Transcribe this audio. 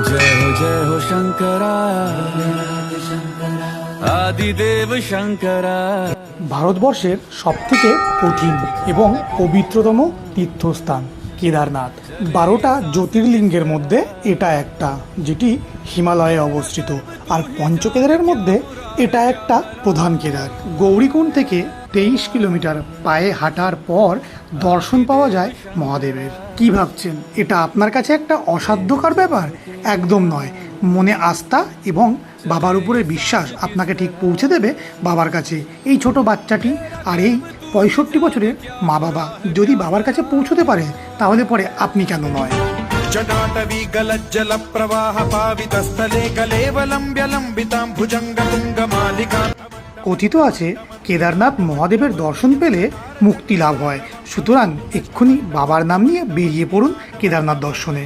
जय हो जय हो शंकरा आदिदेव शंकरा ভারতবর্ষের সবথেকে কঠিন এবং পবিত্রতম তীর্থস্থান কেদারনাথ বারোটা জ্যোতির্লিঙ্গের মধ্যে এটা একটা যেটি হিমালয়ে অবস্থিত আর পঞ্চকেদারের মধ্যে এটা একটা প্রধান কেদার গৌরীকুণ্ড থেকে তেইশ কিলোমিটার পায়ে হাঁটার পর দর্শন পাওয়া যায় মহাদেবের কি ভাবছেন এটা আপনার কাছে একটা অসাধ্যকর ব্যাপার একদম নয় মনে আস্থা এবং বাবার উপরে বিশ্বাস আপনাকে ঠিক পৌঁছে দেবে বাবার কাছে এই ছোট বাচ্চাটি আর এই পঁয়ষট্টি বছরের মা বাবা যদি বাবার কাছে পৌঁছতে পারে তাহলে পরে আপনি কেন নয় जटाटवी गलज्जल प्रवाह पावितस्थले कलेवलम्ब्य लम्बितां भुजङ्गतुङ्गमालिका কথিত আছে, কেদারনাথ মহাদেবের দর্শন পেলে মুক্তি লাভ হয়। সুতরাং এক্ষুনি বাবার নাম নিয়ে বেরিয়ে পড়ুন কেদারনাথ দর্শনে।